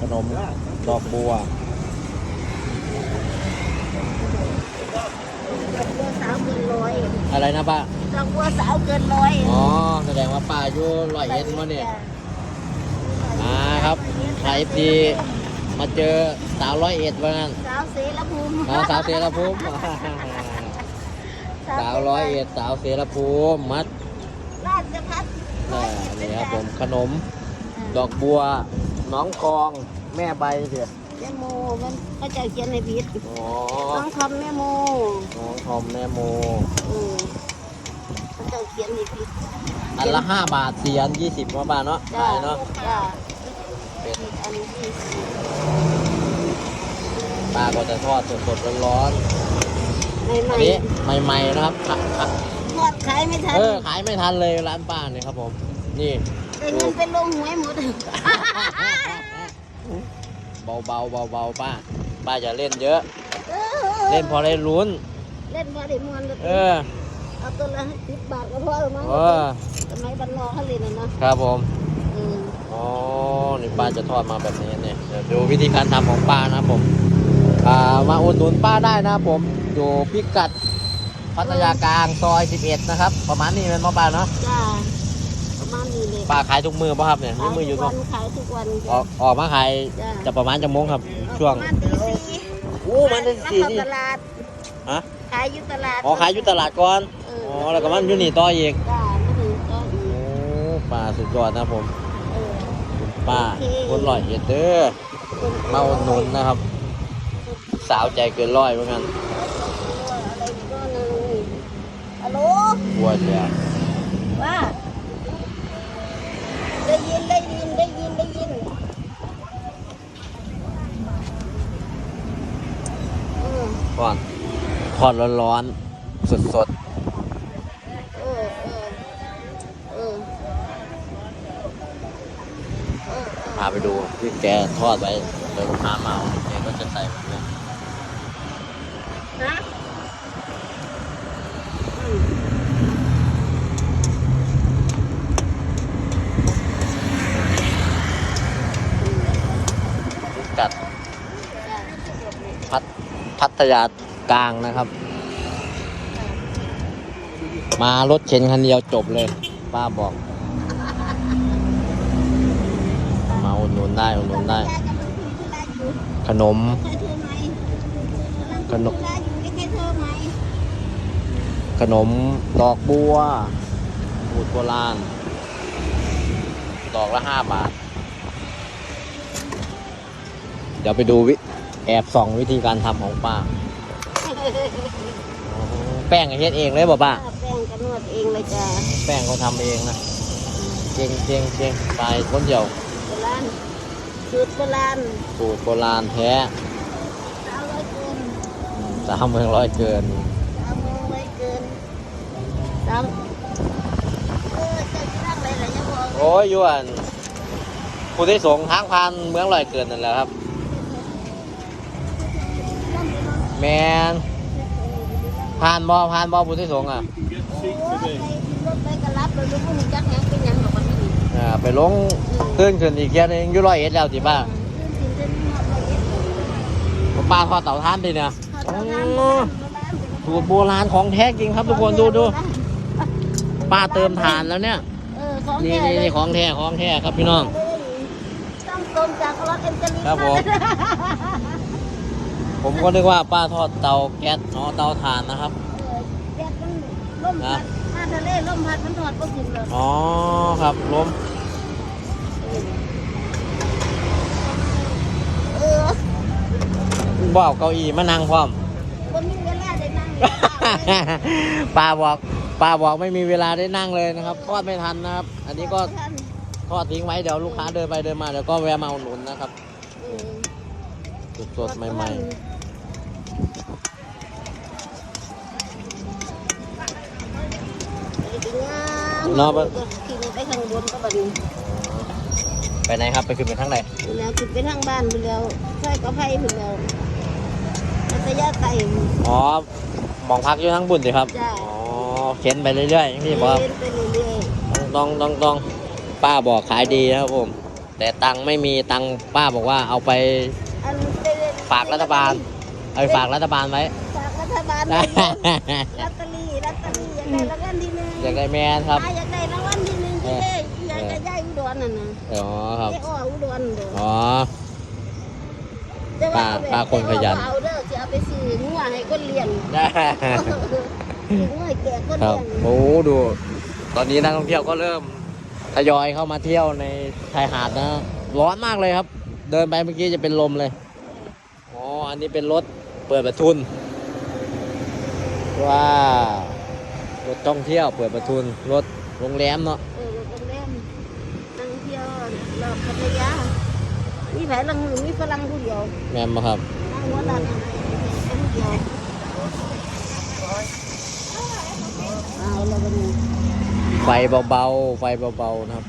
ขนมดอกบัวดอกบัวสาวเกินร้อยอะไรนะป้าดอกบัวสาวเกินร้อยอ๋อแสดงว่าป้าอยู่ร้อยเอ็ดมาเนี่ยมาครับใครดีมาเจอสาวร้อยเอ็ดว่างั้นสาวเสรภูมิอ๋อสาวเสรภูมิสาวร้อยเอ็ดสาวเสรภูมิมัดราชพัฒน์ อ่านี่ครับผมขนมดอกบัวน้องคองแม่ใบเสียแม่โมมันก็จะเขียนในพิษอ๋อน้องคำแม่โมน้องทอมแม่โมเออเขาจะเขียนในพิษอันละห้าบาทสี่อันยี่สิบมาบาทเนาะจ้าได้เนาะจ้าเป็นอันนี้ที่ป้าก็จะทอดสดๆร้อนใหม่ๆใหอัม่นนี้ใหม่ๆนะครับค่ะค่ะท อดขายไม่ทันเออขายไม่ทันเลยร้านป้าเนี่ยครับผม นี่แต่เงินเป็นลงหวยหมดเบาๆเบาๆป้า ป้าจะเล่นเยอะเออเล่นพอได้ลุ้น เล่นบอลได้มวนเลยเออเอาตัวละสิบบาทก็พอแล้วมั้งเออสมัยบรรลอเขาเล่นนะเนาะครับผมเอออ๋อนี่ป้าจะทอดมาแบบนี้เนี่ยเดี๋ยวดูวิธีการทำของป้านะครับผม อ่ามาอุดหนุนป้าได้นะครับผมอยู่พิกัด พัทยากลางซอย 11 นะครับ ประมาณนี้เป็นมาป้าเนาะจ้าประมาณนี้เลยป้าขายทุกมือป่ะครับเนี่ยนี่มืออยู่ทุกป่ะวันขายทุกวันออกออกมาขายจ้าจะประมาณจะโมงครับ ช่วง ประมาณตีสี่โอ้มันได้สี่ มานี่เข้าตลาดฮะ ขายอยู่ตลาดอ๋อขายอยู่ตลาดก่อนเออ๋อแล้วก็มันอยู่นี่ต่ออีกจ้ามาถึงก็อีกโอ้ป้าสุดยอดนะครับผมเออป้าโอเค คนลอยเอ็ดเด้อมาอุดหนุนนะครับ สาวใจเกินร้อยเหมือนกัน อะไรก็นึงฮัล โหลบัวเชียว่า ได้ยินได้ยินได้ยินได้ยินเออทอดทอดร้อนๆสดเออเออเออเออ ๆพาไปดูที่แกทอดไว้เดี๋ยวลูกค้ามาเอาแกก็จะใส่แบบนี้ ฮะอืม พิกัด จ้ะ พัท พัทยากลางนะครับ มารถเข็นคันเดียวจบเลย ป้าบอก มาอุดหนุนได้อุดหนุนได้ ขนมเคยโทรไหมกำลังคุยธุระอยู่ไม่เคยโทรไหมขนมดอกบัวบูดโบราณดอกละห้าบาท เดี๋ยวไปดูวิ แอบส่องวิธีการทำของป้าอ๋อแป้งเฮ็ดเองเลยบ่ป้า แป้งกันนวดเองเลยจ้ะแป้งเขาทำเองนะเจงเจงเจงไปคนเดียวโบราณสูตรโบราณสูตรโบราณแท้สาวร้อยเกินอืมสามเมืองร้อยเกิน สาวโมงร้อยเกินสามเออจะสร้างอะไรหลายอย่างบอกโอ้ยอยวนผู้ที่สงทางพานเมืองร้อยเกินนั่นแหละครับ แมนผ่านบ่ผ่านบ่ผู้ที่สงอะ รถไปกระลับเลยลูกมึงจักยังเป็นยังกับวันนี้อ่าไปลงขึ้นขึ้นอีกแค่นึงอยู่ร้อยเอ็ดแล้วสิป้าป้าทอดเต่าท่านดิเนี่ยสูตรโบราณของแท้จริงครับทุกคนดูดูป้าเติมถ่านแล้วเนี่ย เออของนี่แท้นี่เลยนี่ของแท้ของแท้ครับพี่น้อง ต้องตรงจากรถเอ็มจะรีครับผม ผมก็นึกว่าป้าทอดเตาแก๊สอ๋อเตาถ่านนะครับแดดมันล่มพัดมาทะเลล่มพัดมันถอดก็กินเลยอ๋อครับล้มเออบ่เอาเก้าอี้มานั่งพร้อมคนมีเวลาได้นั่งป้าบอกป้าบอกไม่มีเวลาได้นั่งเลยนะครับทอดไม่ทันนะครับ อันนี้ก็ทอดทิ้งไว้เดี๋ยวลูกค้าเดินไปเดินมาเดี๋ยวก็แวะมาอุดหนุนนะครับสดๆใหม่เนาะขี่ไปข้างบนก็บัดนี้ๆไปไหนครับ ไปขึ้นไปทางไหนแล้วขึ้นไปทางบ้านไปแล้วใส่กระไผ่ไปแล้วมันจะยาไก่อ๋อหมองพักอยู่ทั้งบุญสิครับ จ้ะอ๋อเข็นไปเรื่อยๆอย่างที่บอกครับ เล่นไปเรื่อยต้องต้องต้องๆป้าบอกขายดีนะครับผม แต่ตังค์ไม่มีตังค์ป้าบอกว่าเอาไปอันเต้นฝากรัฐบาล เอาไปฝากรัฐบาลไว้ ฝากรัฐบาลนะลอตเตอรี่ลอตเตอรี่อยากได้รางวัลที่หนึ่งอยากได้แมนครับ อ่าอยากได้รางวัลที่หนึ่งที่ได้อยากจะได้อุดรนั่นน่ะอ๋อครับ ได้อ้ออุดรเด้ออ๋อ แต่ว่าป้าป้าคนขยัน เอาเด้อจะเอาไปซื้องัวให้คนเลี้ยงซื้องัวให้แก่คนครับ เลี้ยง โอ้ ดู ตอนนี้นักท่องเที่ยวก็เริ่มทยอยเข้ามาเที่ยวในชายหาดนะ ร้อนมากเลยครับ เดินไปเมื่อกี้จะเป็นลมเลย อ๋อ อันนี้เป็นรถ เปิดประทุน ว้าวรถท่องเที่ยวเปิดประทุน รถโรงแรมเนาะเออโรงแรมนั่งเที่ยวรอบพัทยามีไผลังมือมีฝรั่งผู้เดียวแม่นบ่ครับนั่งหัวหน้าผู้เดียวเอาแล้ววันนี้ไฟเบาๆ ไฟเบาๆนะครับ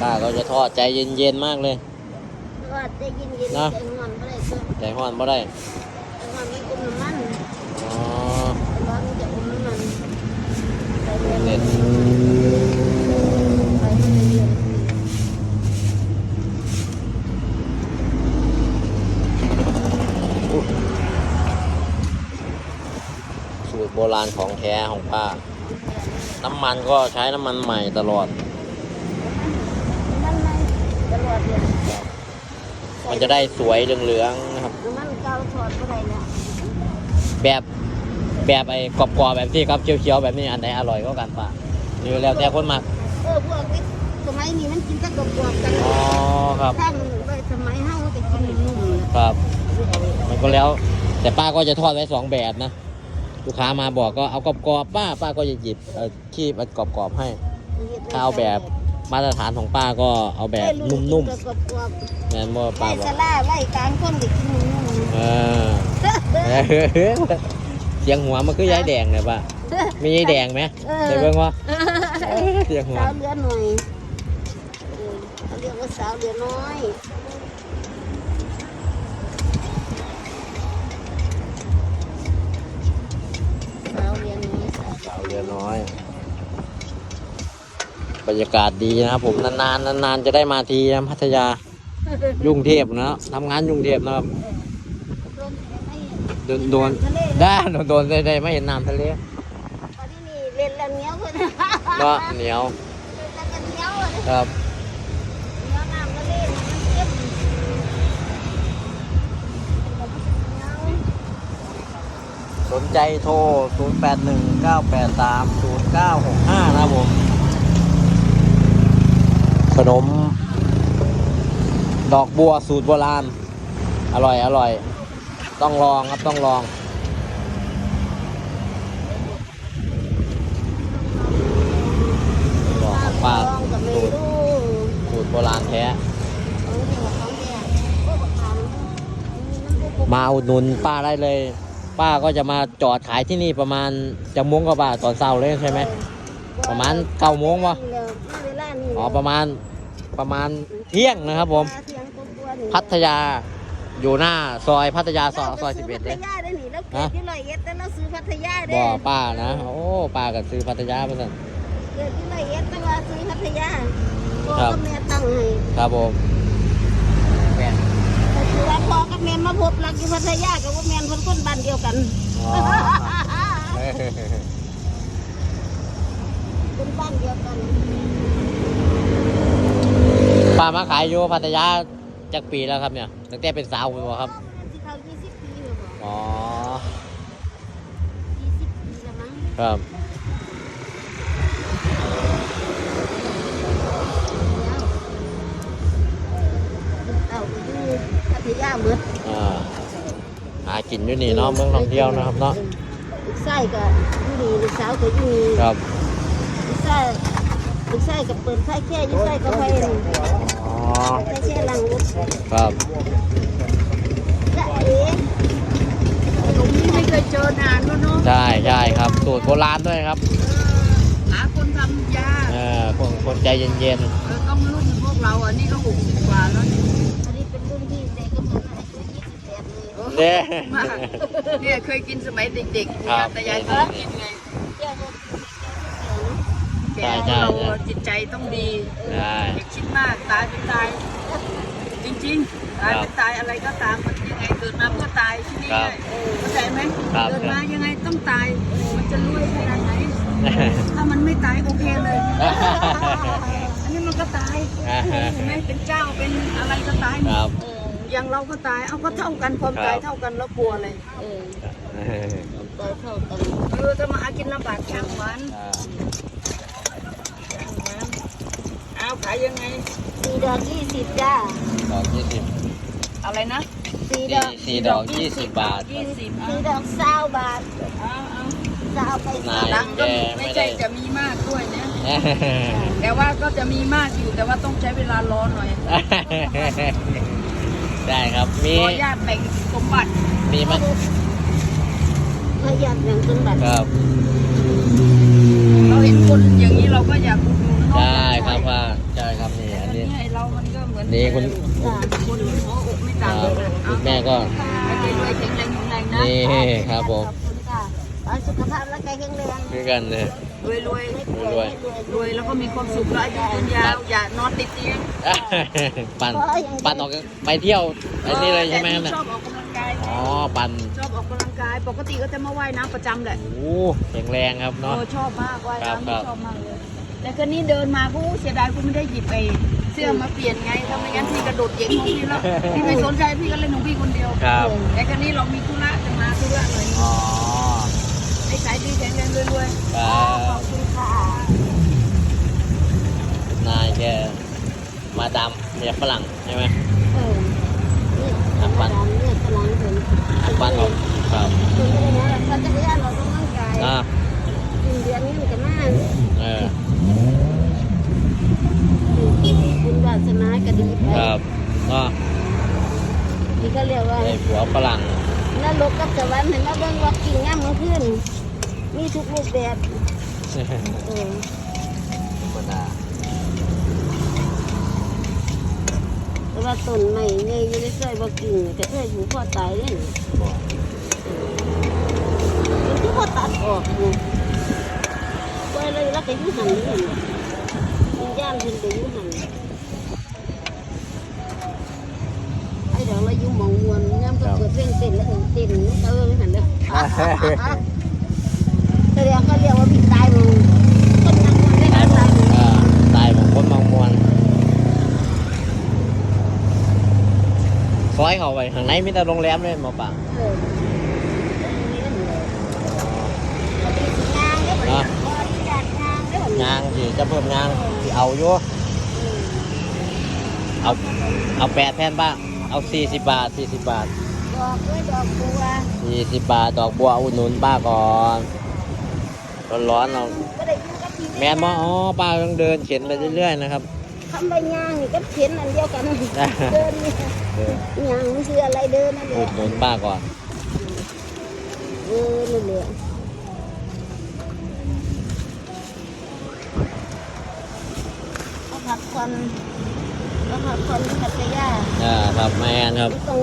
ป้าก็จะทอดใจเย็นๆมากเลยว่าจะกินกินนะ ใจงอนไม่ได้ก็ใจห้อนบ่ได้ ใจงอนไม่กุมน้ำมัน อ๋อ ร้อนจะกุมน้ำมันไป เรียนเน็ตไปเรียนสูตรโบราณของแท้ของป้า น้ำมันก็ใช้น้ำมันใหม่ตลอดมันไม่ตลอดเลยมันจะได้สวยเหลืองๆนะครับ น้ำมันเก่าถอดก็ได้แล้วแบบ แบบไอ้กรอบๆแบบที่ครับเคี้ยวๆแบบนี้อันไหนอร่อยก็กันป้าหรือแล้วแต่คนมักเออพวกนี้สมัยนี้มันกินแตะกบวบกันอ๋อครับถ้ามันไปสมัยเฮาจะกินนุ่มๆเลยครับ มันก็แล้ว แต่ป้าก็จะทอดไว้สองแบบนะลูกค้ามาบอกก็เอากรอบๆป้าป้าก็จะหยิบเอ่อคีบอันกรอบๆให้ถ้าเอาแบบมาตรฐานของป้าก็เอาแบบนุ่มๆกบวบๆแม่นว่าๆป้าไล่บอกสลาไล่กลางคนก็กินนุ่มเออ เสียงหัวมันคือยายแดงเลยป่ะมียายแดงไหมเออเดี๋ยวเบิ่งว่าเสียงหัวสาวเหลือหน่อยเออเขาเรียกว่าสาวเหลือน้อยสาวเหลือน้อยสาวสาวเรือน้อยบรรยากาศดีนะครับผมนานๆนานๆจะได้มาทีนะพัทยายุ่งเทพนะทำงานยุ่งเทพนะครับ โดนโดนทะเลได้ โดนโดนได้ได้ไม่เห็นน้ำทะเลตอนนี้นี่เล่นแล้วเหนียวคนก็เหนียวเล่นแล้วก็เหนียวอะเหนีครับยวน้ำทะเลมันเจ็บเหนียวสนใจโทร 0 8 1 9 8 3 0 9 6 5 นะครับผม ขนม ดอกบัวสูตรโบราณ อร่อย อร่อย ต้องลองครับต้องลองลองของป้าสูตรนูสูตรโบราณแท้ มาอุดหนุนป้าได้เลย ป้าก็จะมาจอดขายที่นี่ประมาณจะโมงกว่าตอนเช้าเลยใช่ไหม ประมาณเก้าโมงวะอ๋อประมาณประมาณเที่ยงนะครับผม พัทยา อยู่หน้าซอยพัทยาซอยซอยสิบเอ็ดเลเลยยพัทยาได้นี่แล้วเกิดที่ร้อยเอ็ดแต่เราซื้อพัทยาบเด้อป้านะ โอ้ป้าก็ซื้อพัทยาเหมือนกันเกิดที่ร้อยเอ็ดแต่ว่าซื้อพัทยาพ่อครับกับแม่ตั้งให้ครับผมแม่แต่คือว่าพ่อกับแม่มาพบรักอยู่พัทยากับว่าแม่นคนคนบ้านเดียวกันอ๋อเฮ้ยเป็นบ้านเดียวกันป้ามาขายอยู่พัทยา จากปีแล้วครับเนี่ยตั้งแต่เป็นสาวเลยบ่ครับที่เขา20ปีแล้วบ่อ๋อ20ปีแล้วมั้งครับเอาไปอยู่พัทยาหมดอ่าหากินอยู่นี่เนาะเมืองท่องเที่ยวนะครับเนาะลูกชายก็อยู่นี่ลูกสาวก็อยู่นี่ครับลูกชายลูกชายก็เปิดไฟแค่อยู่ชายก็ไฟนี่อ๋อ ไฟแค่หลังรถครับละเอ๋หนุ่มนี่ไม่เคยเจอนานแล้วเนาะใช่ใช่ครับสูตรโบราณด้วยครับหาคนทำยาเออคนคนใจเย็นเออต้องรุ่นพวกเราอันนี้ก็หกสิบกว่าแล้วอันนี้เป็นรุ่นที่เด็กก็เหมือนอายุยี่สิบแปดเลยๆเนี่ย มากเนี่ยเคยกินสมัยเด็กๆครับแต่ยายเคยกินไงเจ้าก็เสียนะแก่ใช่ใช่เราใช่ จิตใจต้องดีใช่อย่า คิดมากตายเป็นตายจริงๆตายเป็นตายอะไรก็ตามมันยังไงเกิดมาเพื่อตายที่นี่ครับเข้าใจไหมครับเกิดมายังไงต้องตาย มันจะรวยขนาดไหนถ้ามันไม่ตายโอเคเลยอันนี้มันก็ตายเห็นไหมเป็นเจ้าเป็นอะไรก็ตายหมครับดอย่างเราก็ตายเอาก็เท่ากันความตายครับเท่ากันแล้วกลัวเลยเออตายเท่ากันเออจะมาหากินลำบากช่างมัน อ่า ช่างมัน เอาขายยังไง สี่ดอกยี่สิบจ้าดอกยี่สิบอะไรนะสี่ดสี่อกสี่ดอกยี่สิบบาทยี่สิบสี่ดอกเศร้าบาทเอาเอาเศร้าไปนาสี่ยตังค์ก็แกไม่ไม่ได้ใช่จะมีมากด้วยนะ แต่ว่าก็จะมีมากอยู่แต่ว่าต้องใช้เวลารอหน่อยได้ครับมีรอญาติแบ่งสมบัติมีไหมพยายามอย่างต้นบัตรครับ เราเห็นคนอย่างนี้เราก็อยากอุดหนุนเนาะใช่ มันก็เหมือนนี่คุณจ้าคนหัวอกไม่คต่างรับกันคุณแม่ก็ ไปรวยๆแข็งแรงแข็งแรงนะนี่ครับผม ขอบคุณค่ะขอให้สุขภาพร่างกายแข็งแรงคือกันเลย รวยรวยรวย รวยแล้วก็มีความสุขแล้วอายุยืนยาวอย่านอนติดเตียงปั่นปั่นออกไปเที่ยวไอ้นี่เลยใช่ไหมครับแต่เนี่ยชอบออกกำลังกายไงอ๋อปั่นชอบออกกำลังกาย ปกติก็จะมาว่ายน้ำประจำแหละ โอ้แข็งแรงครับเอเนาะอชอบมากว่ายครับน้ำครับ ชอบมากเลย แต่คืนนี้เดินมากูเสียดายกูไม่ได้หยิบไป เสื้อมาเปลี่ยนไงถ้าไม่งั้นพี่กระโดดเย็งของพี่แล้วพี่ไม่สนใจพี่ก็เล่นของพี่คนเดียวครับแต่คืนนี้เรามีธุระจะมาธุระหน่อยอ๋อให้ขายดีแข็งแรงรวยครัขบอบคุณค่ะนายแกมาดำเมียฝรั่งใช่ไหม เออนี่อะปั่นเนี่ยพลังถึงปั่นออกครับคุณไม่ได้นะเราจะพยายามเราต้องร่างกายอ่ากินเดือนนี้มันจะมากเออ คุณวาสนากระดีไปครับก็นี่ก็เรียกว่าไอ้ผัวฝรั่งนรกกับสวรรค์เห็นมาเบิ่งว่ากิ่งงามมันขึ้น มีทุกรูปแบบเออธรรมดาแต่ว่าต้นใหม่ไงอยู่ในซอยบ่กิ่งก็เคยอยู่พ่อตายเลยนี่บอกมันคือพ่อตัดออกอยู่ปล่อยเลยแล้วก็อยู่หันเลย วิญญาณเพิ่นก็อยู่หันไอ้เดี๋ยวเราอยู่หมองมวนย่ำก็เกิดเพลงเต้นแล้วถึงเต้นเออหันเด้อแต่เดี๋ยวเขาเรียกว่าผิดตายมึงคนนักมวยได้ตายมึงอกอ่าตายบอกคนมองมวนซอยเขาไปข้างในมีแต่โรงแรมเลยหมอป่าเออปฏิสิงานได้บ่เนี่ยบริจาคงานได้บ่เนี่ ยงางสิจะเพิ่มงางสิเอาอยู่เอาเอาแปดแผ่นบ้างเอาสี่สิบบาทสี่สิบบาทดอกด้วยดอกบัวสี่สิบบาทดอกบัวอุดหนุนป้าก่อนร้อนๆเราก็ได้อยู่กับพี่แมนมออ๋อป้าต้องเดินเข็นไปเรื่อยๆนะครับทำใบยางนี่ก็เข็นอันเดียวกันเดินนี่เดินยางมันคืออะไรเดินนั่นแหอุละดหนุนป้าก่อนเออนั่นแหละ เขาพักผ่อนเขาพักผ่อนที่พัทยาอ่าครับแมนครับต้อง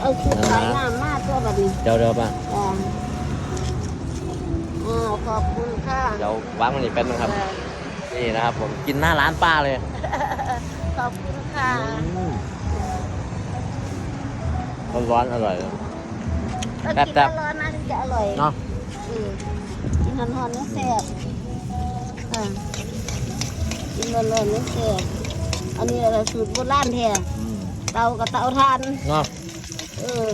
เอาชุดขายน้ำมาตัวบัดนี้เดี๋ยวเดี๋ยวป้าอ่าอ้าวขอบคุณค่ะเดี๋ยววางมันอีกแป๊บนึงครับเออนี่นะครับผมกินหน้าร้านป้าเลย ขอบคุณค่ะร้อนๆอร่อยเลยถ้าแซ่บกินแซ่บร้อนๆนะถึงจะอร่อยเนาะอืมกินร้อนๆนี่แซ่บอ่า กินร้อนๆนี่แซ่บอันนี้อะไรสูตรโบราณแท้อืมเตากับเตาถ่านเนาะเออ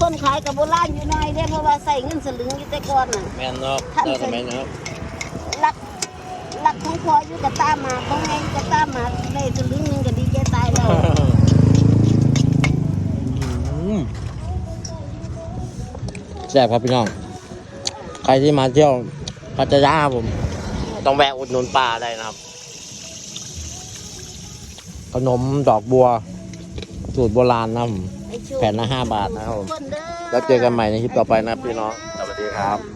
คนขายกับโบราณอยู่หน่อยเด้เพราะว่าใส่เงินสลึงอยู่แต่ก่อนน่ะแมนเนาะท่านเออทำไมนะครับรักรักของพออยู่กับตามหมาของไงกับตามหมาได้สลึงหนึงก็ดีใจตายแล้วอืมแซ่บครับพี่น้อง ใครที่มาเที่ยวพัทยาครับผม ต้องแวะอุดหนุนปลาได้นะครับ ขนมดอกบัว สูตรโบราณนะครับผมไอ้ชูแผ่นละห้าบาทนะครับผมคนเด้อแล้วเจอกันใหม่ในคลิปต่อไปนะครับพี่น้อง สวัสดีครับ